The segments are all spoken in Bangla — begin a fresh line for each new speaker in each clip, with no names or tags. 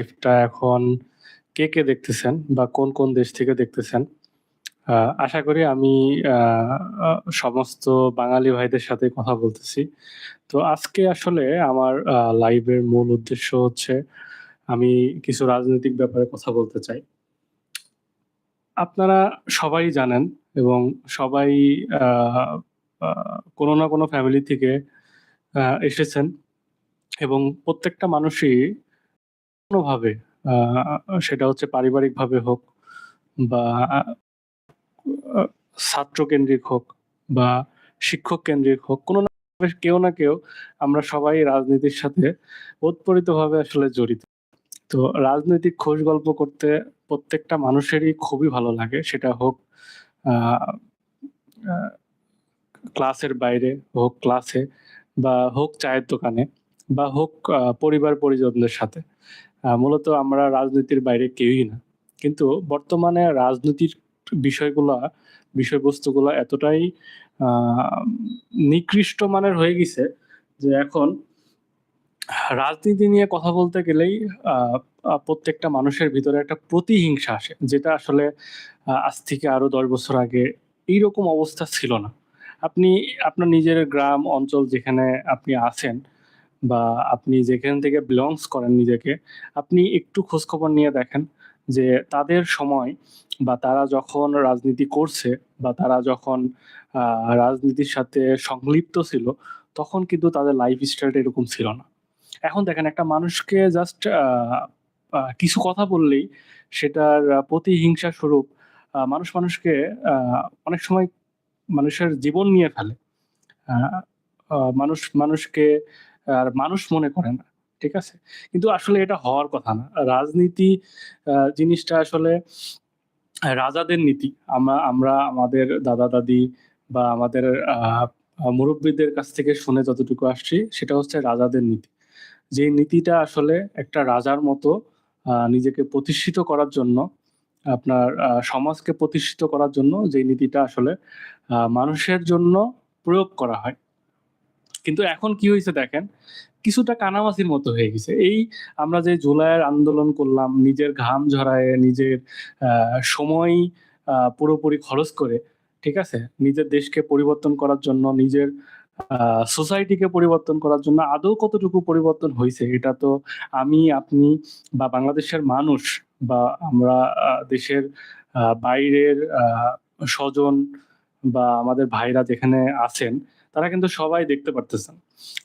লাইভটা এখন কে, কে দেখতেছেন বা কোন, কোন দেশ থেকে দেখতেছেন। আশা করি আমি সমস্ত বাঙালি ভাইদের সাথে কথা বলতেছি। তো আজকে আসলে আমার লাইভের মূল উদ্দেশ্য হচ্ছে আমি কিছু রাজনৈতিক ব্যাপারে কথা বলতে চাই। আপনারা সবাই জানেন এবং সবাই কোনো না কোনো ফ্যামিলি থেকে এসেছেন এবং প্রত্যেকটা মানুষই কোনোভাবে সেটা হচ্ছে পারিবারিকভাবে হোক বা ছাত্রকেন্দ্রিক হোক বা শিক্ষক কেন্দ্রিক হোক, কোনো না কেউ না কেউ আমরা সবাই রাজনীতির সাথে ওতপ্রোতভাবে আসলে জড়িত। তো রাজনৈতিক খোশ গল্প করতে প্রত্যেকটা মানুষেরই খুবই ভালো লাগে। সেটা হোক ক্লাসের বাইরে, হোক ক্লাসে বা হোক চায়ের দোকানে বা হোক পরিবার-পরিজনদের সাথে। মূলত আমরা রাজনীতির বাইরে কেউই না। কিন্তু বর্তমানে রাজনীতির বিষয়গুলা, বিষয়বস্তুগুলা এতটাই নিকৃষ্ট মানের হয়ে গেছে যে এখন রাজনীতি নিয়ে কথা বলতে গেলেই প্রত্যেকটা মানুষের ভিতরে একটা প্রতিহিংসা আসে। যেটা আসলে আজ থেকে আরও ১০ বছর আগে এইরকম অবস্থা ছিল না। আপনি আপনার নিজের গ্রাম অঞ্চল যেখানে আপনি আছেন বা আপনি যেখান থেকে বিলংস করেন নিজেকে, আপনি একটু খোঁজখবর নিয়ে দেখেন যে তাদের সময় বা তারা যখন রাজনীতি করছে বা তারা যখন রাজনীতির সাথে সংলিপ্ত ছিল, তখন কিন্তু তাদের লাইফ স্টাইলটা এরকম ছিল না। এখন দেখেন একটা মানুষকে জাস্ট কিছু কথা বললেই সেটার প্রতিহিংসা স্বরূপ মানুষ মানুষকে অনেক সময় মানুষের জীবন নিয়ে ফেলে। মানুষ মানুষকে আর মানুষ মনে করে না। ঠিক আছে? কিন্তু আসলে এটা হওয়ার কথা না। রাজনীতি জিনিসটা আসলে রাজাদের নীতি। আমরা আমরা আমাদের দাদা-দাদি বা আমাদের, আ কাছ থেকে শুনে যতটুকু আসছি, সেটা হচ্ছে রাজাদের নীতি। যে নীতিটা আসলে একটা রাজার মতো নিজেকে প্রতিষ্ঠিত করার জন্য, আপনার সমাজকে প্রতিষ্ঠিত করার জন্য যে নীতিটা আসলে মানুষের জন্য প্রয়োগ করা হয়। কিন্তু এখন কি হয়েছে দেখেন, কিছুটা কানামাসির মতো হয়ে গেছে। এই আমরা যে জুলাইয়ের আন্দোলন করলাম, নিজের ঘাম ঝরায়ে, নিজের সময় পুরোপুরি খরচ করে, ঠিক আছে? নিজের দেশকে পরিবর্তন করার জন্য, নিজের সোসাইটিকে পরিবর্তন করার জন্য আদৌ কতটুকু পরিবর্তন হয়েছে এটা তো আমি, আপনি বা বাংলাদেশের মানুষ বা আমরা দেশের বাইরের স্বজন বা আমাদের ভাইরা যেখানে আছেন, তারা কিন্তু সবাই দেখতে পারতেছেন।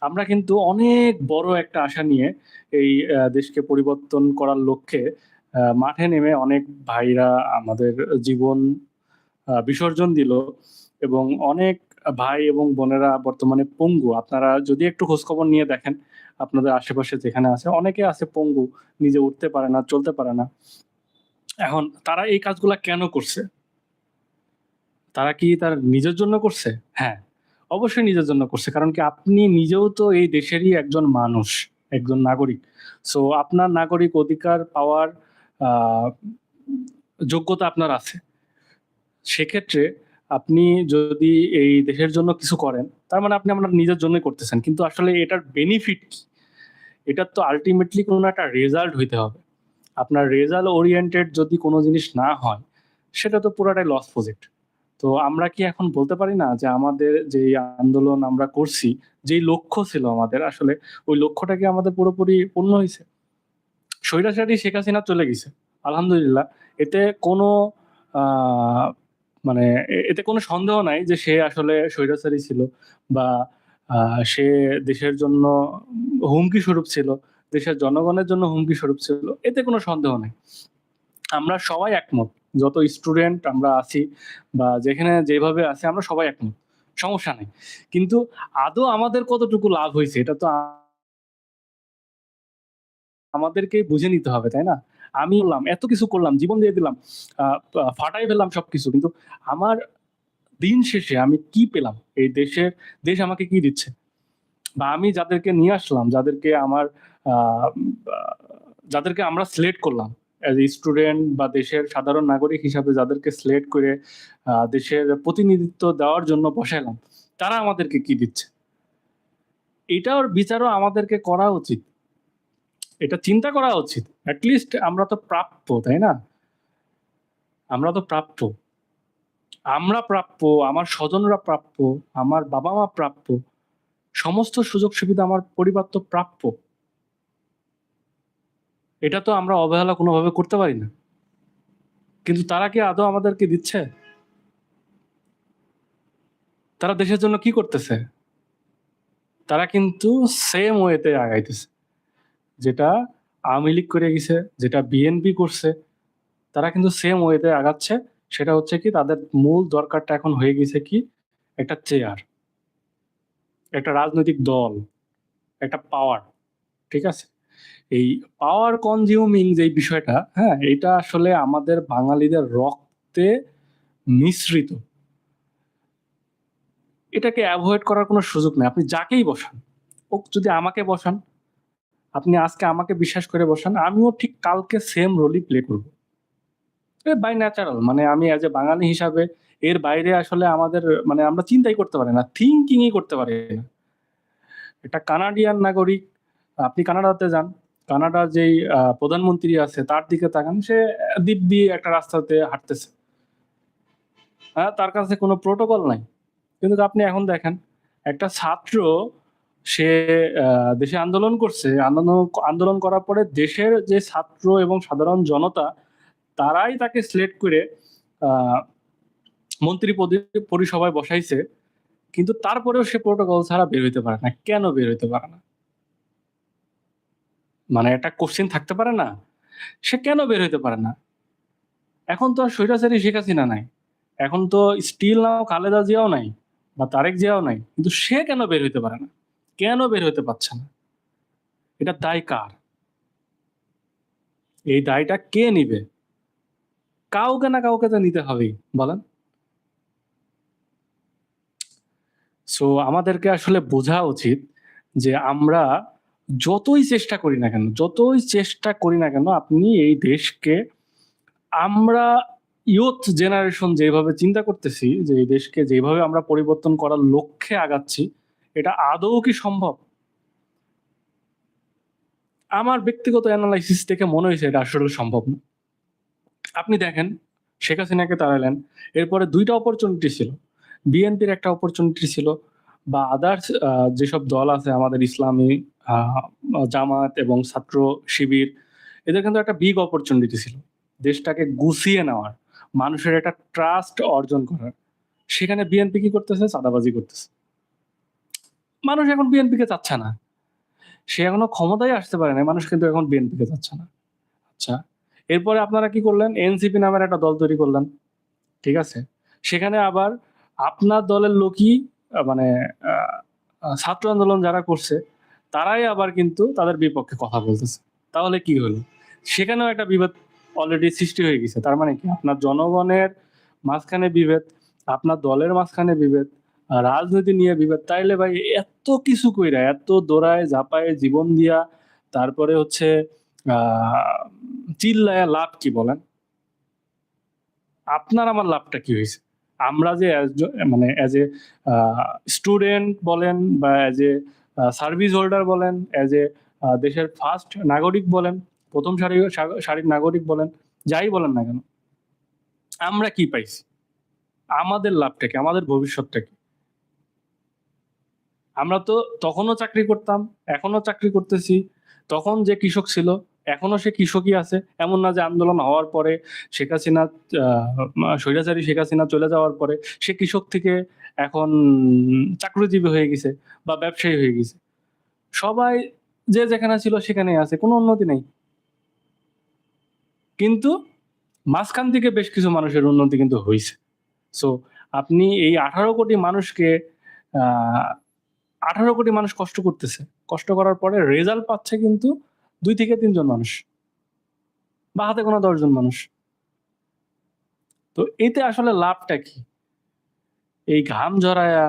আমরা কিন্তু অনেক বড় একটা আশা নিয়ে এই দেশকে পরিবর্তন করার লক্ষ্যে মাঠে নেমে অনেক ভাইরা আমাদের জীবন বিসর্জন দিল এবং অনেক ভাই এবং বোনেরা বর্তমানে পঙ্গু। আপনারা যদি একটু খোঁজখবর নিয়ে দেখেন, আপনাদের আশেপাশে যেখানে আছে, অনেকে আছে পঙ্গু। নিজে উঠতে পারে না, চলতে পারে না। এখন তারা এই কাজগুলা কেন করছে? তারা কি তার নিজের জন্য করছে? হ্যাঁ, অবশ্যই নিজের জন্য করছে। কারণ কি আপনি নিজেও তো এই দেশেরই একজন মানুষ, একজন নাগরিক। সো আপনার নাগরিক অধিকার পাওয়ার যোগ্যতা আপনার আছে। সেক্ষেত্রে আপনি যদি এই দেশের জন্য কিছু করেন, তার মানে আপনি আপনার নিজের জন্যই করতেছেন। কিন্তু আসলে এটার বেনিফিট কি? এটার তো আলটিমেটলি কোনো একটা রেজাল্ট হইতে হবে। আপনার রেজাল্ট ওরিয়েন্টেড যদি কোনো জিনিস না হয়, সেটা তো পুরাটাই লস প্রজেক্ট। তো আমরা কি এখন বলতে পারি না যে আমাদের যেই আন্দোলন আমরা করছি, যেই লক্ষ্য ছিল আমাদের আসলে ওই লক্ষ্যটা কি আমাদের পুরোপুরি পূর্ণ হয়েছে স্বৈরাচারী শেখ হাসিনা চলে গেছে। আলহামদুলিল্লাহ। এতে কোনো মানে এতে কোনো সন্দেহ নাই যে সে আসলে স্বৈরাচারী ছিল বা সে দেশের জন্য হুমকি স্বরূপ ছিল। দেশের জনগণের জন্য হুমকি স্বরূপ ছিল। এতে কোনো সন্দেহ নাই। আমরা সবাই একমত। যত স্টুডেন্ট আমরা আছি বা যেখানে যেভাবে আছি আমরা সবাই একমত। সমস্যা নেই কিন্তু আদৌ আমাদের কতটুকু লাভ হয়েছে এটা তো আমাদেরকে বুঝে নিতে হবে, তাই না? আমি বললাম, এত কিছু করলাম, জীবন দিয়ে দিলাম, ফাটাই ফেললাম সবকিছু। কিন্তু আমার দিন শেষে আমি কি পেলাম? এই দেশের দেশ আমাকে কি দিচ্ছে? বা আমি যাদেরকে নিয়ে আসলাম, যাদেরকে আমার যাদেরকে আমরা সিলেক্ট করলাম অ্যাজ এ স্টুডেন্ট বা দেশের সাধারণ নাগরিক হিসাবে যাদেরকে সিলেক্ট করে দেশের প্রতিনিধিত্ব দেওয়ার জন্য বসাইলাম, তারা আমাদেরকে কি দিচ্ছে? এটার বিচারও আমাদেরকে করা উচিত। এটা চিন্তা করা উচিত অ্যাটলিস্ট আমরা তো প্রাপ্য তাই না আমরা তো প্রাপ্য আমরা প্রাপ্য আমার স্বজনরা প্রাপ্য আমার বাবা মা প্রাপ্য সমস্ত সুযোগ সুবিধা আমার পরিবার তো প্রাপ্য এটা তো আমরা অবহেলা কোনোভাবে করতে পারি না। কিন্তু তারা কি আদৌ আমাদেরকে দিচ্ছে? তারা দেশের জন্য কি করতেছে? তারা কিন্তু সেম ওয়েতে আগাইতেছে। যেটা আওয়ামী লীগ করে গেছে, যেটা বিএনপি করছে, তারা কিন্তু সেম ওয়েতে আগাচ্ছে। সেটা হচ্ছে কি, তাদের মূল দরকারটা এখন হয়ে গেছে কি? একটা চেয়ার একটা রাজনৈতিক দল, একটা পাওয়ার ঠিক আছে? এই পাওয়ার কনজিউমিং যে বিষয়টা হ্যাঁ এটা আসলে আমাদের বাঙালিদের রক্তে মিশ্রিত। এটাকে অ্যাভয়েড করার কোনো সুযোগ নেই। আপনি যাকেই বসান, ও যদি আমাকে বসান, আপনি আজকে আমাকে বিশ্বাস করে বসান, আমিও ঠিক কালকে সেম রোলই প্লে করব। বাই ন্যাচারাল মানে আমি অ্যাজ এ বাঙালি হিসাবে এর বাইরে আসলে আমাদের মানে আমরা চিন্তাই করতে পারি না থিঙ্কিংই করতে পারি না। একটা কানাডিয়ান নাগরিক, আপনি কানাডাতে যান কানাডার যেই প্রধানমন্ত্রী আছে, তার দিকে তাকান, সে দিব্যি একটা রাস্তাতে হাঁটতেছে। হ্যাঁ তার কাছে কোনো প্রোটোকল নাই। কিন্তু আপনি এখন দেখেন, একটা ছাত্র সে দেশে আন্দোলন করছে। আন্দোলন আন্দোলন করার পরে দেশের যে ছাত্র এবং সাধারণ জনতা, তারাই তাকে সিলেক্ট করে মন্ত্রী পদি- পরিসভায় বসাইছে। কিন্তু তারপরেও সে প্রোটোকল ছাড়া বের হইতে পারে না। কেন বের হইতে পারে না? মানে একটা কোশ্চেন থাকতে পারে না, সে কেন বের হইতে পারে না? এখন তো আর স্বৈরাচারী শেখ হাসিনা নাই, এখন তো স্টিল নাও খালেদা জিয়াও নাই বা তারেক জিয়াও নাই, কিন্তু সে কেন বের হইতে পারে না? কেন বের হইতে পারছে না? এটা দায় কার? এই দায়টা কে নিবে? কাউকে না কাউকে তো নিতে হবেই, বলেন। সো আমাদেরকে আসলে বোঝা উচিত যে আমরা যতই চেষ্টা করি না কেন, যতই চেষ্টা করি না কেন, আপনি এই দেশকে আমরা ইয়ুথ জেনারেশন যেভাবে চিন্তা করতেছি, যে এই দেশকে যেভাবে আমরা পরিবর্তন করার লক্ষ্যে আগাচ্ছি, এটা আদৌ কি সম্ভব? আমার ব্যক্তিগত অ্যানালাইসিস থেকে মনে হয়েছে এটা আসলে সম্ভব না। আপনি দেখেন, শেখ হাসিনাকে তাড়ালেন, এরপরে দুইটা অপরচুনিটি ছিল। বিএনপির একটা অপরচুনিটি ছিল, বা আদার্স যেসব দল আছে, আমাদের ইসলামী জামাত এবং ছাত্র শিবির, এদের কিন্তু একটা বিগ অপরচুনিটি ছিল। দেশটাকে গুছিয়ে নেওয়ার, মানুষের একটা ট্রাস্ট অর্জন করার। সেখানে বিএনপি কি করতেছে? চাঁদাবাজি করতেছে। মানুষ এখন বিএনপিকে চাচ্ছে না। সে এখনও ক্ষমতায় আসতে পারে না মানুষ কিন্তু এখন বিএনপিকে চাচ্ছে না। আচ্ছা এরপরে আপনারা কি করলেন? এনসিপি নামের একটা দল তৈরি করলেন। ঠিক আছে? সেখানে আবার আপনার দলের লোকই মানে ছাত্র আন্দোলন যারা করছে তারাই আবার কিন্তু তাদের বিপক্ষে কথা বলতেছে। তাহলে কি হলো? সেখানেও একটা বিভেদ অলরেডি সৃষ্টি হয়ে গেছে। তার মানে কি? আপনার জনগণের মাঝখানে বিভেদ, আপনার দলের মাঝখানে বিভেদ রাজনীতি নিয়ে বিভেদ। তাইলে ভাই, এত কিছু কইরা, এত দৌড়ায় ঝাপায় জীবন দিয়া, তারপরে হচ্ছে চিল্লায়া লাভ কি বলেন? আপনার আমার লাভটা কি হয়েছে আমরা যে মানে অ্যাজ এ স্টুডেন্ট বলেন বা অ্যাজ এ সার্ভিস হোল্ডার বলেন অ্যাজ এ দেশের ফার্স্ট নাগরিক বলেন, প্রথম সারি সারির নাগরিক বলেন, যাই বলেন না কেন, আমরা কি পাইছি? আমাদের লাভটা কি? আমাদের ভবিষ্যৎটা কি? আমরা তো তখনও চাকরি করতাম এখনও চাকরি করতেছি, তখন যে কৃষক ছিল এখনও সে কৃষকই আছে, এমন না যে আন্দোলন হওয়ার পরে শেখ হাসিনা স্বৈরাচারী শেখ হাসিনা চলে যাওয়ার পরে সে কৃষক থেকে এখন চাকরিজীবী হয়ে গেছে বা ব্যবসায়ী হয়ে গেছে। সবাই যে যেখানে ছিল সেখানে আছে, কোনো উন্নতি নেই। কিন্তু মাঝখান থেকে বেশ কিছু মানুষের উন্নতি কিন্তু হয়েছে সো আপনি এই আঠারো কোটি মানুষকে আঠারো কোটি মানুষ কষ্ট করতেছে। কষ্ট করার পরে রেজাল্ট পাচ্ছে কিন্তু দুই থেকে তিনজন মানুষ বা হাতে কোনো দশজন মানুষ। তো এতে আসলে লাভটা কি? এই ঘাম ঝরায়া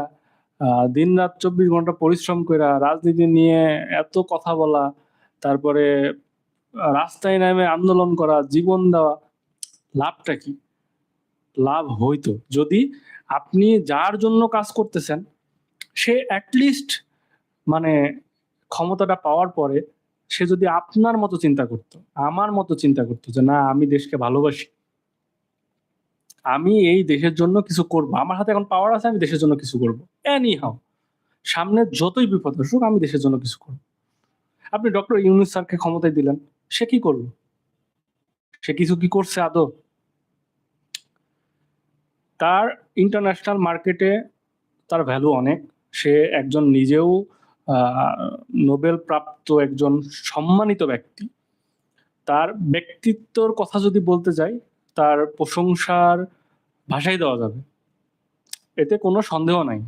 দিন রাত চব্বিশ ঘণ্টা পরিশ্রম করা রাজনীতি নিয়ে এত কথা বলা, তারপরে রাস্তায় নামে আন্দোলন করা, জীবন দেওয়া, লাভটা কি? লাভ হইতো। যদি আপনি যার জন্য কাজ করতেছেন, সে অ্যাটলিস্ট মানে ক্ষমতাটা পাওয়ার পরে, সে যদি আপনার মতো চিন্তা করত, আমার মতো চিন্তা করতো যে, না, আমি দেশকে ভালোবাসি। আমি এই দেশের জন্য কিছু করব। আমার হাতে এখন পাওয়ার আছে, আমি দেশের জন্য কিছু করব। এনি হাও সামনে যতই বিপদ আসুক, আমি দেশের জন্য কিছু করব। আপনি ডক্টর ইউনুস স্যারকে ক্ষমতায় দিলেন, সে কি করল? সে কিছু কি করছে আদৌ? তার ইন্টারন্যাশনাল মার্কেটে তার ভ্যালু অনেক। সে একজন নিজেও নোবেল প্রাপ্ত একজন সম্মানিত ব্যক্তি। তার ব্যক্তিত্বর কথা যদি বলতে যাই, তার প্রশংসার ভাষাই দেওয়া যাবে। এতে কোনো সন্দেহ নাই।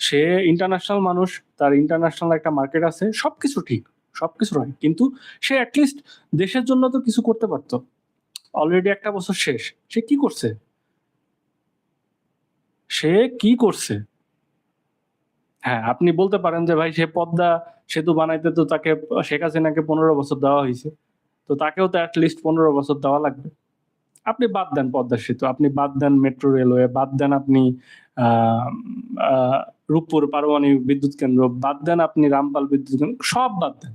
সে ইন্টারন্যাশনাল মানুষ, তার ইন্টারন্যাশনাল একটা মার্কেট আছে, সবকিছু ঠিক, সবকিছু রাইট কিন্তু সে অ্যাটলিস্ট দেশের জন্য তো কিছু করতে পারতো। অলরেডি একটা বছর শেষ, সে কি করছে? সে কি করছে? হ্যাঁ আপনি বলতে পারেন যে, ভাই, সে পদ্মা সেতু বানাইতে তো তাকে, শেখ হাসিনাকে পনেরো বছর দেওয়া হয়েছে। তো তাকেও তো অ্যাটলিস্ট পনেরো বছর দেওয়া লাগবে। আপনি বাদ দেন পদ্মা সেতু, আপনি বাদ দেন মেট্রো রেলওয়ে বাদ দেন আপনি রূপপুর পারমাণবিক বিদ্যুৎ কেন্দ্র, বাদ দেন আপনি রামপাল বিদ্যুৎ কেন্দ্র, সব বাদ দেন।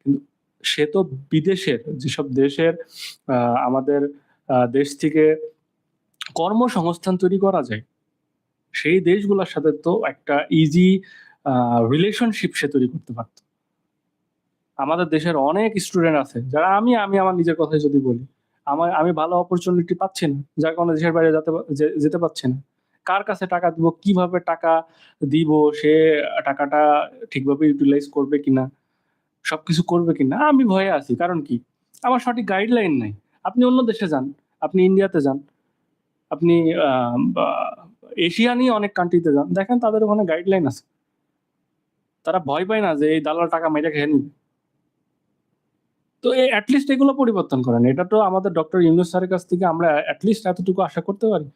কিন্তু সে তো বিদেশের, যেসব দেশের আমাদের দেশ থেকে কর্মসংস্থান তৈরি করা যায়, সেই দেশগুলোর সাথে তো একটা ইজি রিলেশনশিপ সে তৈরি করতে পারত। আমাদের দেশের অনেক স্টুডেন্ট আছে, যারা আমি আমি আমার নিজের কথাই যদি বলি আমার, আমি ভালো অপরচুনিটি পাচ্ছি না, যার কারণে দেশের বাইরে যেতে যেতে পারছি না। কার কাছে টাকা দিব, কীভাবে টাকা দিব, সে টাকাটা ঠিকভাবে ইউটিলাইজ করবে কিনা, সবকিছু করবে কিনা, আমি ভয়ে আছি। কারণ কি? আমার সঠিক গাইডলাইন নাই। আপনি অন্য দেশে যান, আপনি ইন্ডিয়াতে যান, আপনি বা- এশিয়ানি অনেক কান্ট্রিতে যান, দেখেন তাদের ওখানে গাইডলাইন আছে। তারা ভয় পায় না যে এই দালাল টাকা মেরে খেয়ে নিবে। তো অ্যাটলিস্ট এগুলো পরিবর্তন করেন। এটা তো আমাদের ডক্টর ইউনুস স্যারের কাছ থেকে আমরা অ্যাটলিস্ট এতটুকু আশা করতে পারি।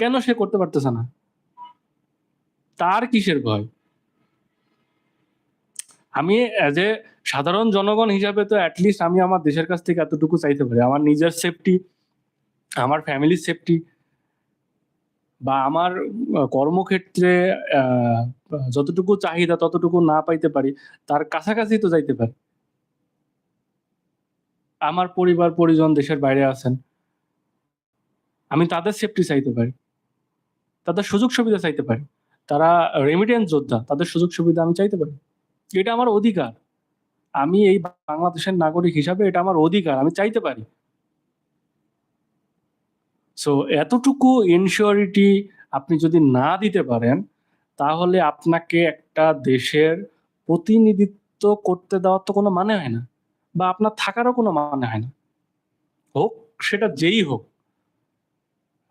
কেন সে করতে পারতেছে না? তার কিসের ভয়? আমি অ্যাজ এ সাধারণ জনগণ হিসাবে তো অ্যাটলিস্ট আমি আমার দেশের কাছ থেকে এতটুকু চাইতে পারি। আমার নিজের সেফটি আমার ফ্যামিলির সেফটি বা আমার কর্মক্ষেত্রে যতটুকু চাহিদা ততটুকু না পাইতে পারি, তার কাছাকাছি তো যাইতে পারি। আমার পরিবার, পরিজন দেশের বাইরে আছেন, আমি তাদের সেফটি চাইতে পারি, তাদের সুযোগ সুবিধা চাইতে পারি, তারা রেমিটেন্স যোদ্ধা, তাদের সুযোগ সুবিধা আমি চাইতে পারি। এটা আমার অধিকার। আমি এই বাংলাদেশের নাগরিক হিসাবে এটা আমার অধিকার, আমি চাইতে পারি। সো এতটুকু ইনসিওরিটি আপনি যদি না দিতে পারেন, তাহলে আপনাকে একটা দেশের প্রতিনিধিত্ব করতে দেওয়ার তো কোনো মানে হয় না। বা আপনার থাকারও কোনো মানে হয় না। হোক, সেটা যেই হোক,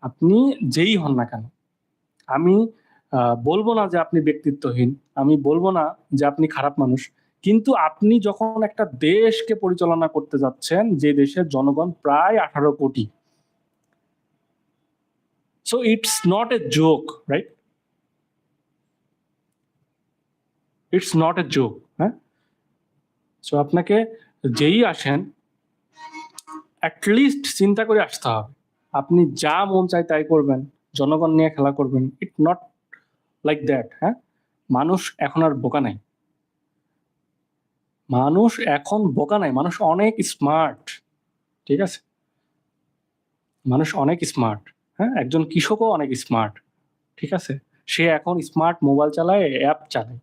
আপনি যেই হন না কেন, আমি বলব না যে আপনি ব্যক্তিত্বহীন, আমি বলব না যে আপনি খারাপ মানুষ, কিন্তু আপনি যখন একটা দেশকে পরিচালনা করতে যাচ্ছেন, যে দেশের জনগণ প্রায় আঠারো কোটি। So it's not a joke right it's not a joke হ্যাঁ? সো আপনাকে যেই আসেন অ্যাটলিস্ট চিন্তা করে আসতে হবে। আপনি যা মন চায় তাই করবেন, জনগণ নিয়ে খেলা করবেন ইট নট লাইক দ্যাট হ্যাঁ? মানুষ এখন আর বোকা নাই। মানুষ এখন বোকা নাই, মানুষ অনেক স্মার্ট ঠিক আছে? মানুষ অনেক স্মার্ট হ্যাঁ? একজন কৃষকও অনেক স্মার্ট ঠিক আছে? সে এখন স্মার্ট মোবাইল চালায় অ্যাপ চালায়।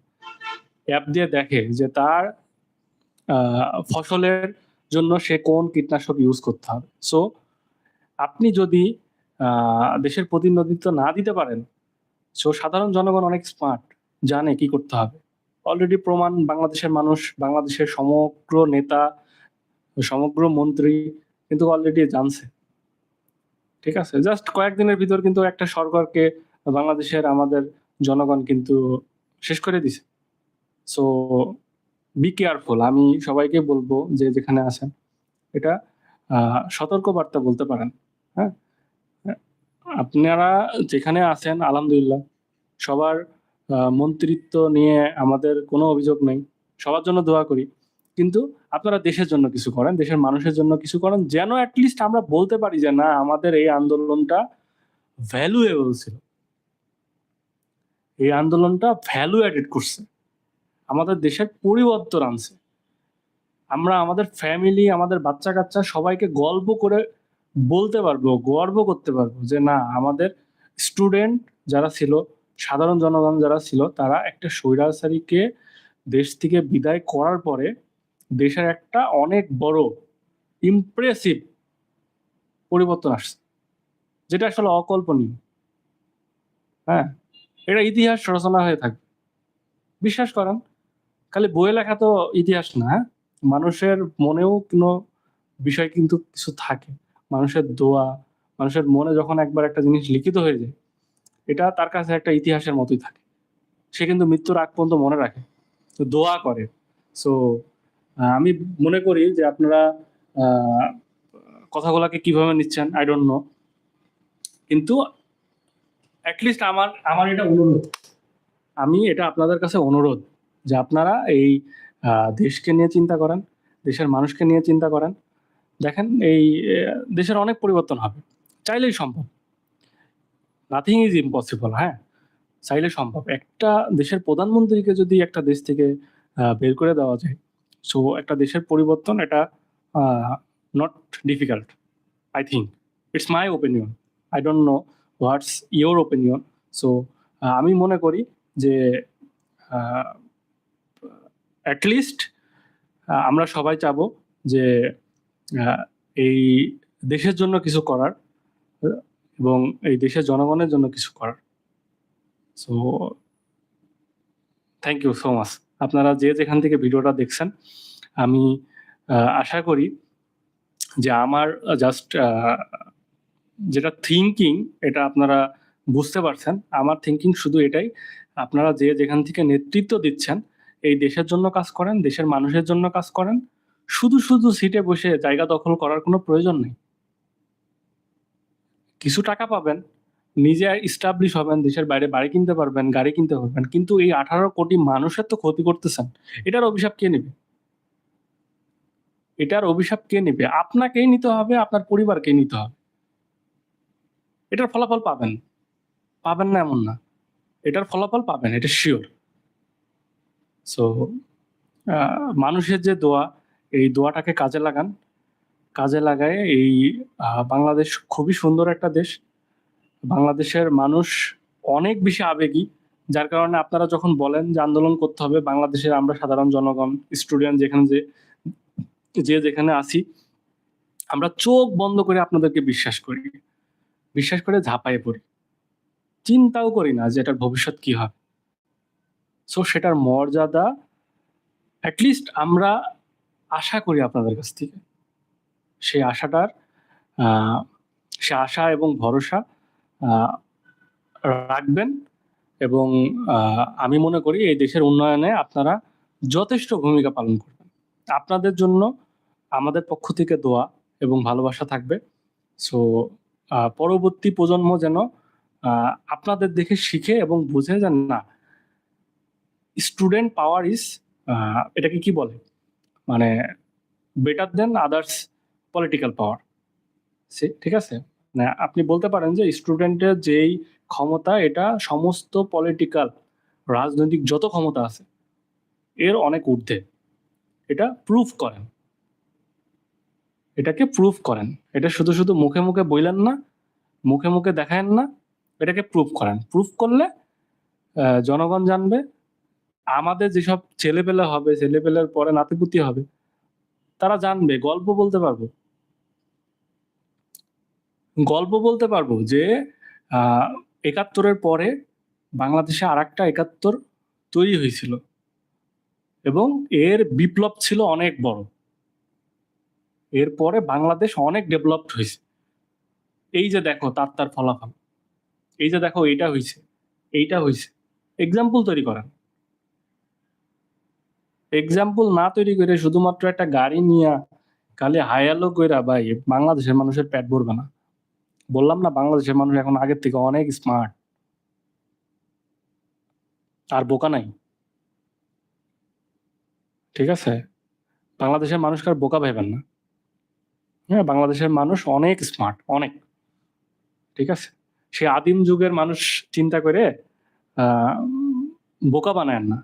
অ্যাপ দিয়ে দেখে যে তার ফসলের জন্য সে কোন কীটনাশক ইউজ করতে হবে। সো আপনি যদি দেশের প্রতিনিধিত্ব না দিতে পারেন সো সাধারণ জনগণ অনেক স্মার্ট জানে কি করতে হবে। অলরেডি প্রমাণ বাংলাদেশের মানুষ, বাংলাদেশের সমগ্র নেতা, সমগ্র মন্ত্রী কিন্তু অলরেডি জানছে। ঠিক আছে? জাস্ট কয়েকদিনের ভিতর কিন্তু একটা সরকারকে বাংলাদেশের আমাদের জনগণ কিন্তু শেষ করে দিছে। সো বি কেয়ারফুল আমি সবাইকে বলব যে যেখানে আছেন, এটা সতর্ক বার্তা বলতে পারেন হ্যাঁ? আপনারা যেখানে আছেন, আলহামদুলিল্লাহ, সবার মন্ত্রিত্ব নিয়ে আমাদের কোনো অভিযোগ নেই, সবার জন্য দোয়া করি। কিন্তু আপনারা দেশের জন্য কিছু করেন, দেশের মানুষের জন্য কিছু করেন, যেন অ্যাটলিস্ট আমরা বলতে পারি যে, না, আমাদের এই আন্দোলনটা ভ্যালুয়েবল ছিল। এই আন্দোলনটা ভ্যালু অ্যাডেড করছে। আমাদের দেশের পরিবর্তন আনছে। আমরা আমাদের ফ্যামিলি আমাদের বাচ্চা কাচ্চা সবাইকে গল্প করে বলতে পারব, গর্ব করতে পারব যে না, আমাদের স্টুডেন্ট যারা ছিল, সাধারণ জনগণ যারা ছিল, তারা একটা স্বৈরাচারীকে দেশ থেকে বিদায় করার পরে দেশের একটা অনেক বড় ইমপ্রেসিভ পরিবর্তন আসছে। যেটা আসলে অকল্পনীয়। হ্যাঁ? এটা ইতিহাস রচনা হয়ে থাকবে। বিশ্বাস করেন খালি বইয়ে লেখা তো ইতিহাস না হ্যাঁ? মানুষের মনেও কোনো বিষয় কিন্তু কিছু থাকে। মানুষের দোয়া, মানুষের মনে যখন একবার একটা জিনিস লিখিত হয়ে যায়, এটা তার কাছে একটা ইতিহাসের মতোই থাকে। সে কিন্তু মৃত্যুর আগ পর্যন্ত মনে রাখে, তো দোয়া করে। সো আমি মনে করি যে আপনারা কথাগুলোকে কীভাবে নিচ্ছেন আই ডোন্ট নো কিন্তু অ্যাটলিস্ট আমার আমার এটা অনুরোধ। আমি এটা আপনাদের কাছে অনুরোধ যে আপনারা এই দেশকে নিয়ে চিন্তা করেন, দেশের মানুষকে নিয়ে চিন্তা করেন। দেখেন এই দেশের অনেক পরিবর্তন হবে। চাইলেই সম্ভব। নাথিং ইজ ইম্পসিবল হ্যাঁ? চাইলে সম্ভব। একটা দেশের প্রধানমন্ত্রীকে যদি একটা দেশ থেকে বের করে দেওয়া যায় সো একটা দেশের পরিবর্তন এটা not difficult I think it's my opinion I don't know what's your opinion so আমি মনে করি যে অ্যাটলিস্ট আমরা সবাই চাবো যে এই দেশের জন্য কিছু করার এবং এই দেশের জনগণের জন্য কিছু করার। So thank you so much আপনারা যে যেখান থেকে ভিডিওটা দেখছেন, আমি আশা করি যে আমার জাস্ট যেটা থিঙ্কিং এটা আপনারা বুঝতে পারছেন। আমার থিঙ্কিং শুধু এটাই, আপনারা যে যেখান থেকে নেতৃত্ব দিচ্ছেন এই দেশের জন্য কাজ করেন, দেশের মানুষের জন্য কাজ করেন। শুধু শুধু সিটে বসে জায়গা দখল করার কোনো প্রয়োজন নেই। কিছু টাকা পাবেন, নিজে ইস্টাবলিশ হবেন, দেশের বাইরে বাড়ি কিনতে পারবেন, গাড়ি কিনতে পারবেন, কিন্তু এই আঠারো কোটি মানুষের তো ক্ষতি করতেছেন। এটার অভিশাপ কে নেবে? এটার অভিশাপ কে নেবে? আপনাকেই নিতে হবে, আপনার পরিবারকেই নিতে হবে। এটার ফলাফল পাবেন। পাবেন না এমন না। এটার ফলাফল পাবেন, এটা শিওর সো মানুষের যে দোয়া, এই দোয়াটাকে কাজে লাগান। কাজে লাগায় এই বাংলাদেশ খুবই সুন্দর একটা দেশ। বাংলাদেশের মানুষ অনেক বেশি আবেগী, যার কারণে আপনারা যখন বলেন যে আন্দোলন করতে হবে, বাংলাদেশের আমরা সাধারণ জনগণ স্টুডেন্ট যেখানে যে যে যেখানে আছি, আমরা চোখ বন্ধ করে আপনাদেরকে বিশ্বাস করি। বিশ্বাস করে ঝাঁপায়ে পড়ি। চিন্তাও করি না যে এটার ভবিষ্যৎ কি হবে। সো সেটার মর্যাদা অ্যাটলিস্ট আমরা আশা করি আপনাদের কাছ থেকে। সেই আশাটার সে আশা এবং ভরসা রাখবেন এবং আমি মনে করি এই দেশের উন্নয়নে আপনারা যথেষ্ট ভূমিকা পালন করবেন। আপনাদের জন্য আমাদের পক্ষ থেকে দোয়া এবং ভালোবাসা থাকবে। সো পরবর্তী প্রজন্ম যেন আপনাদের দেখে শিখে এবং বুঝে যে না স্টুডেন্ট পাওয়ার ইজ এটাকে কি বলে? মানে better than others political power সে ঠিক আছে? মানে আপনি বলতে পারেন যে স্টুডেন্টের যেই ক্ষমতা, এটা সমস্ত পলিটিক্যাল রাজনৈতিক যত ক্ষমতা আছে, এর অনেক ঊর্ধ্বে। এটা প্রুফ করেন। এটাকে প্রুফ করেন। এটা শুধু শুধু মুখে মুখে বইলেন না, মুখে মুখে দেখায়েন না, এটাকে প্রুফ করেন। প্রুফ করলে জনগণ জানবে আমাদের যেসব ছেলেপেলে হবে ছেলেপেলের পরে নাতিপুতি হবে তারা জানবে গল্প বলতে পারব। গল্প বলতে পারব যে আহ, একাত্তরের পরে বাংলাদেশে আর একটা একাত্তর তৈরি হয়েছিল এবং এর বিপ্লব ছিল অনেক বড়। এরপরে বাংলাদেশ অনেক ডেভেলপড হয়েছে। এই যে দেখো তার তার ফলাফল এই যে দেখো এইটা হয়েছে এইটা হয়েছে। এক্সাম্পল তৈরি করেন এক্সাম্পল না তৈরি করে শুধুমাত্র একটা গাড়ি নিয়ে খালি হায়ালো কইরা ভাই, বাংলাদেশের মানুষের পেট ভরবে না। বললাম না বাংলাদেশের মানুষ এখন আগের থেকে অনেক স্মার্ট আর বোকা নাই। ঠিক আছে? বাংলাদেশের মানুষকে আর বোকা ভাইবেন না। হ্যাঁ বাংলাদেশের মানুষ অনেক স্মার্ট অনেক। ঠিক আছে? সে আদিম যুগের মানুষ চিন্তা করে বোকা বানায় না।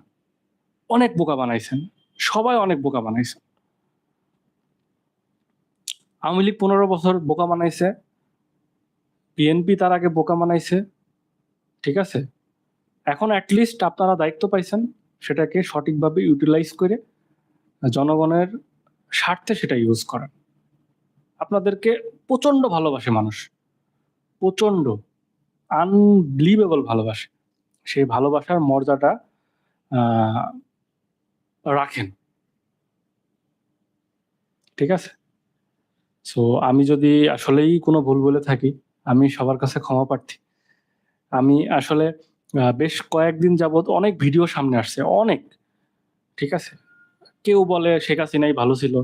অনেক বোকা বানাইছেন। সবাই অনেক বোকা বানাইছে। আওয়ামী লীগ পনেরো বছর বোকা বানাইছে। বিএনপি তার আগে বোকা বানাইছে। ঠিক আছে? এখন অ্যাটলিস্ট আপনারা দায়িত্ব পাইছেন সেটাকে সঠিকভাবে ইউটিলাইজ করে জনগণের স্বার্থে সেটা ইউজ করেন আপনাদেরকে প্রচণ্ড ভালোবাসে মানুষ। প্রচণ্ড আনবিলিভেবল ভালোবাসে। সেই ভালোবাসার মর্যাদা রাখেন। ঠিক আছে? সো আমি যদি আসলেই কোনো ভুল বলে থাকি, আমি সবার কাছে ক্ষমা প্রার্থী। আমি আসলে বেশ কয়েকদিন যাবত অনেক ভিডিও সামনে আসছে, অনেক। ঠিক আছে? কেউ বলে শেখ হাসিনাই ভালো ছিল,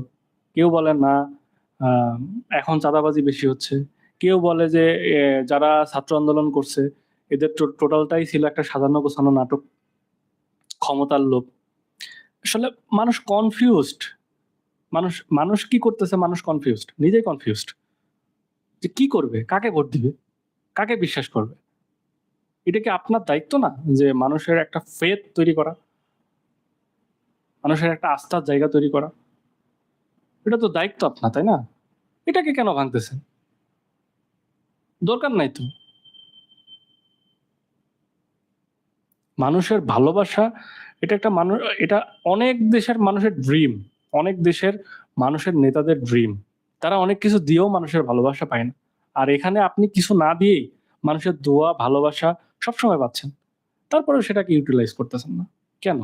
কেউ বলে না এখন চাঁদাবাজি বেশি হচ্ছে। কেউ বলে যে যারা ছাত্র আন্দোলন করছে, এদের টোটালটাই ছিল একটা সাজানো গোছানো নাটক। ক্ষমতার লোভ। আসলে মানুষ কনফিউজড মানুষ মানুষ কি করতেছে? মানুষ কনফিউজড নিজেই কনফিউজড যে কি করবে? কাকে ভোট দিবে? কাকে বিশ্বাস করবে? এটা কি আপনার দায়িত্ব না? যে মানুষের একটা ফেথ তৈরি করা? মানুষের একটা আস্থার জায়গা তৈরি করা? এটা তো দায়িত্ব আপনার, তাই না? এটাকে কেন ভাঙতেছেন? দরকার নাই তো। মানুষের ভালোবাসা এটা একটা মানুষ, এটা অনেক দেশের মানুষের ড্রিম অনেক দেশের মানুষের নেতাদের ড্রিম তারা অনেক কিছু দিয়েও মানুষের ভালোবাসা পায় না। আর এখানে আপনি কিছু না দিয়েই মানুষের দোয়া, ভালোবাসা সবসময় পাচ্ছেন। তারপরেও সেটাকে ইউটিলাইজ করতেছেন না। কেন?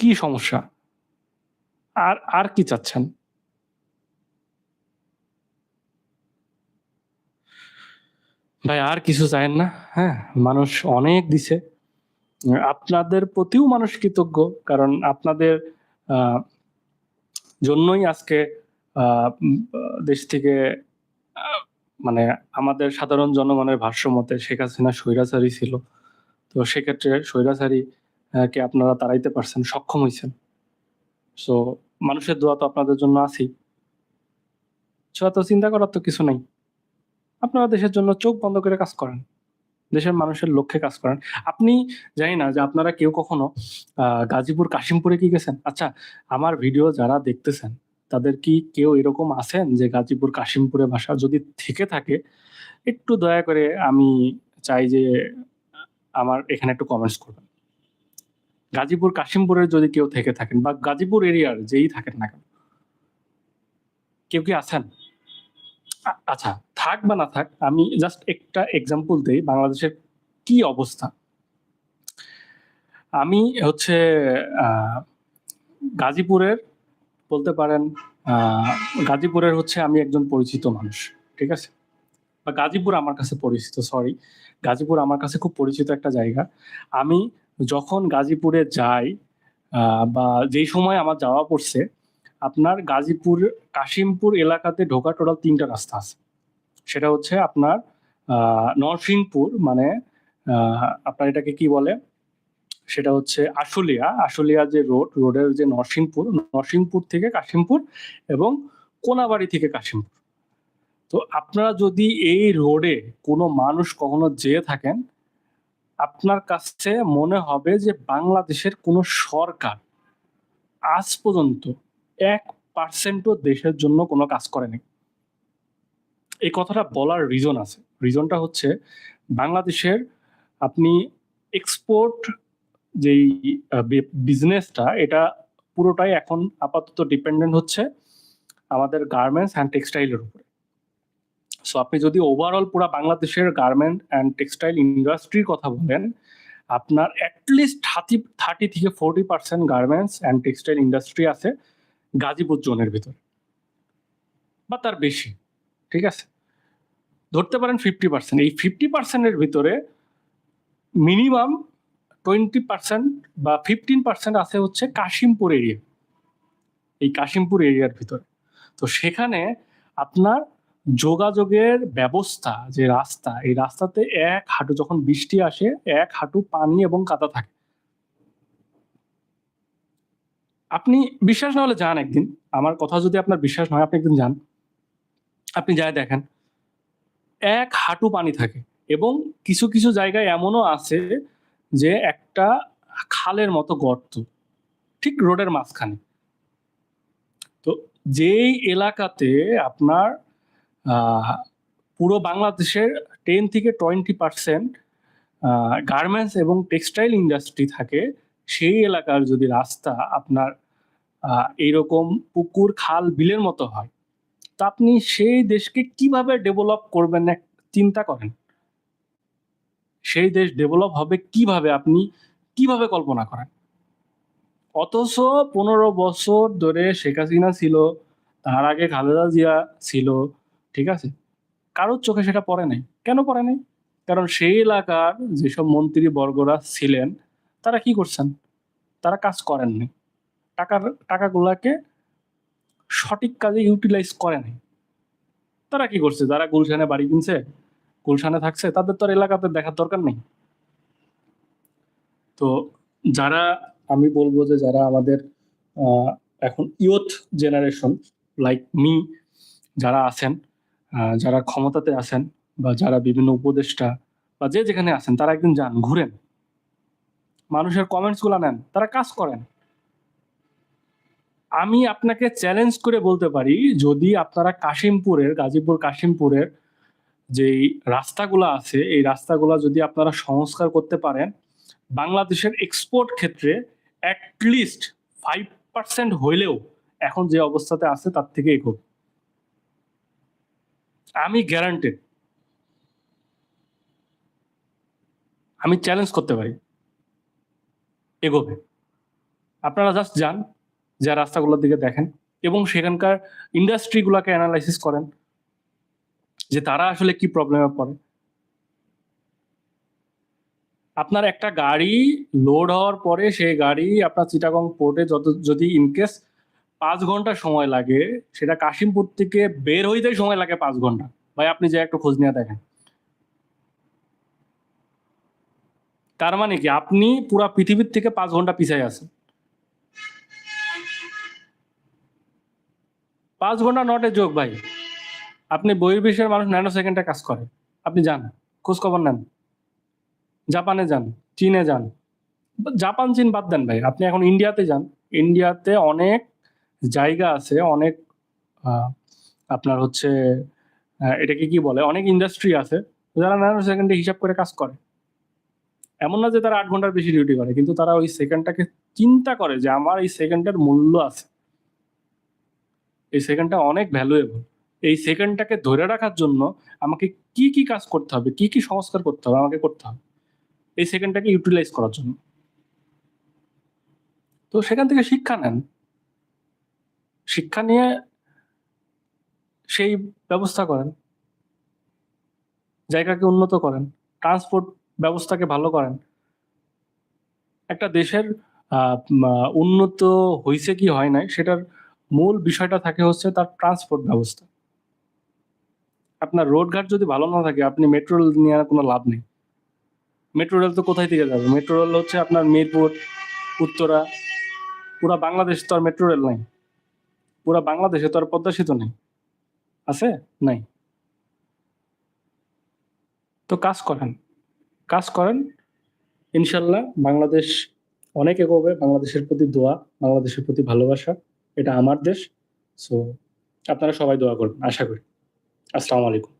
কি সমস্যা? আর আর কি চাচ্ছেন? ভাই আর কিছু চায় না হ্যাঁ? মানুষ অনেক দিছে। আপনাদের প্রতিও মানুষ কৃতজ্ঞ, কারণ আপনাদের জন্যই আজকে দেশ থেকে মানে আমাদের সাধারণ জনগণের ভাষ্য মতে শেখ হাসিনা স্বৈরাচারী ছিল। তো সেক্ষেত্রে স্বৈরাচারী কে আপনারা তাড়াইতে পারছেন, সক্ষম হয়েছেন সো মানুষের দোয়া তো আপনাদের জন্য আছেই। সো এত চিন্তা করার তো কিছু নাই। আপনারা দেশের জন্য চোখ বন্ধ করে কাজ করেন। দেশের মানুষের লক্ষ্যে কাজ করেন। আপনি জানি না যে আপনারা কেউ কখনো গাজীপুর, কাশিমপুরে কি গেছেন? আচ্ছা আমার ভিডিও যারা দেখতেছেন, তাদের কি কেউ এরকম আছেন যে গাজীপুর, কাশিমপুরে বাসা যদি থেকে থাকে, একটু দয়া করে আমি চাই যে আমার এখানে একটু কমেন্টস করবেন। গাজীপুর কাশিমপুরের যদি কেউ থেকে থাকেন বা গাজীপুর এরিয়ার যেই থাকেন না কেন, কেউ কি আছেন? আচ্ছা থাক বা না থাক, আমি জাস্ট একটা এক্সাম্পল দেই বাংলাদেশের কি অবস্থা। আমি হচ্ছে গাজীপুরের, বলতে পারেন গাজীপুরের হচ্ছে আমি একজন পরিচিত মানুষ, ঠিক আছে? বা গাজীপুর আমার কাছে পরিচিত সরি গাজীপুর আমার কাছে খুব পরিচিত একটা জায়গা। আমি যখন গাজীপুরে যাই বা যেই সময় আমার যাওয়া পড়ছে, আপনার গাজীপুর, কাশিমপুর এলাকাতে ঢোকা টোটাল তিনটা রাস্তা আছে। সেটা হচ্ছে আপনার নরসিংপুর মানে আপনার এটাকে কি বলে? সেটা হচ্ছে আশুলিয়া আশুলিয়া যে রোড, রোডের যে নরসিংপুর নরসিংপুর থেকে কাশিমপুর এবং কোনাবাড়ি থেকে কাশিমপুর। তো আপনারা যদি এই রোডে কোনো মানুষ কখনো যেয়ে থাকেন, আপনার কাছে মনে হবে যে বাংলাদেশের কোনো সরকার আজ পর্যন্ত এক পার্সেন্টও দেশের জন্য কোনো কাজ করেনি। এই কথাটা বলার রিজন আছে। রিজনটা হচ্ছে বাংলাদেশের আপনি এক্সপোর্ট যেই বিজনেসটা এটা পুরোটাই এখন আপাতত ডিপেন্ডেন্ট হচ্ছে আমাদের গার্মেন্টস অ্যান্ড টেক্সটাইলের উপরে। সো আপনি যদি ওভারঅল পুরো বাংলাদেশের গার্মেন্ট অ্যান্ড টেক্সটাইল ইন্ডাস্ট্রির কথা বলেন, আপনার অ্যাটলিস্ট থার্টি থার্টি থেকে forty percent garments and textile industry আছে গাজীপুর জোনের ভিতরে। বা তার বেশি। ঠিক আছে? ধরতে পারেন ফিফটি পার্সেন্ট এই ফিফটি পার্সেন্টের ভিতরে মিনিমাম টোয়েন্টি পার্সেন্ট বা ফিফটিন পার্সেন্ট আছে হচ্ছে কাশিমপুর এরিয়া এই কাশিমপুর এরিয়ার ভিতরে। তো সেখানে আপনার যোগাযোগের ব্যবস্থা যে রাস্তা, এই রাস্তাতে এক হাঁটু যখন বৃষ্টি আসে, এক হাঁটু পানি এবং কাদা থাকে। আপনি বিশ্বাস না হলে যান একদিন। আমার কথা যদি আপনার বিশ্বাস নয় আপনি একদিন যান। আপনি যায় দেখেন, এক হাঁটু পানি থাকে এবং কিছু কিছু জায়গায় এমনও আছে যে একটা খালের মতো গর্ত, ঠিক রোডের মাঝখানে। তো যেই এলাকাতে আপনার পুরো বাংলাদেশের টেন থেকে টোয়েন্টি পার্সেন্ট গার্মেন্টস এবং টেক্সটাইল ইন্ডাস্ট্রি থাকে, সেই এলাকার যদি রাস্তা আপনার এইরকম পুকুর, খাল, বিলের মতো হয় তা আপনি সেই দেশকে কীভাবে ডেভেলপ করবেন এক চিন্তা করেন? সেই দেশ ডেভেলপ হবে কীভাবে? আপনি কীভাবে কল্পনা করেন? অথচ পনেরো বছর ধরে শেখ হাসিনা ছিল, তার আগে খালেদা জিয়া ছিল, ঠিক আছে? কারোর চোখে সেটা পড়ে নাই। কেন পড়ে নাই? কারণ সেই এলাকার যেসব মন্ত্রী বর্গরা ছিলেন, তারা কি করছেন? তারা কাজ করেননি। টাকার, টাকাগুলাকে সঠিক কাজে ইউটিলাইজ করে নাই। তারা কি করছে? যারা গুলশানে বাড়ি কিনছে, গুলশানে থাকছে, তাদের তো আর এলাকাতে দেখার দরকার নেই। তো যারা, আমি বলব যে যারা আমাদের এখন ইয়ুথ জেনারেশন লাইক মি যারা আছেন যারা ক্ষমতাতে আছেন বা যারা বিভিন্ন উপদেষ্টা বা যে যেখানে আছেন, তারা একদিন যান, ঘুরেন। মানুষের কমেন্টসগুলা নেন, তারা কাজ করেন। আমি আপনাকে চ্যালেঞ্জ করে বলতে পারি, যদি আপনারা কাশিমপুরের, গাজীপুর কাশিমপুরের যেই রাস্তাগুলো আছে, এই রাস্তাগুলো যদি আপনারা সংস্কার করতে পারেন, বাংলাদেশের এক্সপোর্ট ক্ষেত্রে অ্যাটলিস্ট ফাইভ পার্সেন্ট হইলেও এখন যে অবস্থাতে আছে তার থেকে এগোবে। আমি গ্যারান্টেড আমি চ্যালেঞ্জ করতে পারি। এগোবে। আপনারা জাস্ট যান। যা রাস্তাগুলোর দিকে দেখেন এবং সেখানকার ইন্ডাস্ট্রিগুলোকে অ্যানালাইসিস করেন যে তারা আসলে কি প্রবলেমে পড়ে। আপনার একটা গাড়ি লোড হওয়ার পরে সেই গাড়ি আপনার চিটাগং পোর্টে যত, যদি ইনকেস পাঁচ ঘণ্টা সময় লাগে, সেটা কাশিমপুর থেকে বের হইতেই সময় লাগে পাঁচ ঘণ্টা। ভাই, আপনি যে একটু খোঁজ নিয়ে দেখেন। তার মানে কি? আপনি পুরা পৃথিবীর থেকে পাঁচ ঘণ্টা পিছায় আছেন। পাঁচ ঘণ্টা নট যোগ ভাই। আপনি বহির্বিশ্বের মানুষ ন্যানো সেকেন্ডে কাজ করে। আপনি যান খোঁজ খবর নেন। জাপানে যান, চীনে যান। জাপান, চীন বাদ দেন, ভাই। আপনি এখন ইন্ডিয়াতে যান। ইন্ডিয়াতে অনেক জায়গা আছে, অনেক আপনার হচ্ছে এটাকে কি বলে? অনেক ইন্ডাস্ট্রি আছে, যারা ন্যানো সেকেন্ডে হিসাব করে কাজ করে। এমন না যে তারা আট ঘণ্টার বেশি ডিউটি করে, কিন্তু তারা ওই সেকেন্ডটাকে চিন্তা করে যে আমার এই সেকেন্ডের মূল্য আছে। এই সেকেন্ডটা অনেক ভ্যালুয়েবল এই সেকেন্ডটাকে ধরে রাখার জন্য আমাকে কি কি কাজ করতে হবে, কি কি সংস্কার করতে হবে, আমাকে করতে হবে। এই সেকেন্ডটাকে ইউটিলাইজ করার জন্য। তো সেখান থেকে শিক্ষা নেন। শিক্ষা নিয়ে সেই ব্যবস্থা করেন। জায়গাকে উন্নত করেন। ট্রান্সপোর্ট ব্যবস্থাকে ভালো করেন। একটা দেশের উন্নত হয়েছে কি হয় নাই, সেটার মূল বিষয়টা থাকে হচ্ছে তার ট্রান্সপোর্ট ব্যবস্থা। আপনার রোড ঘাট যদি ভালো না থাকে, আপনি মেট্রো রেল নিয়ে কোনো লাভ নেই। মেট্রো রেল তো কোথায় থেকে যাবে? মেট্রো রেল হচ্ছে আপনার মিরপুর, উত্তরা, পুরা বাংলাদেশ তো আর মেট্রো রেল নাই। পুরা বাংলাদেশে তো আর পদ্মা সেতু নেই। আছে? নাই। তো কাজ করেন। কাজ করেন, ইনশাল্লাহ বাংলাদেশ অনেক এগোবে, বাংলাদেশের প্রতি দোয়া, বাংলাদেশের প্রতি ভালোবাসা। এটা আমার দেশ সো আপনারা সবাই দোয়া করবেন আশা করি। আসসালামু আলাইকুম।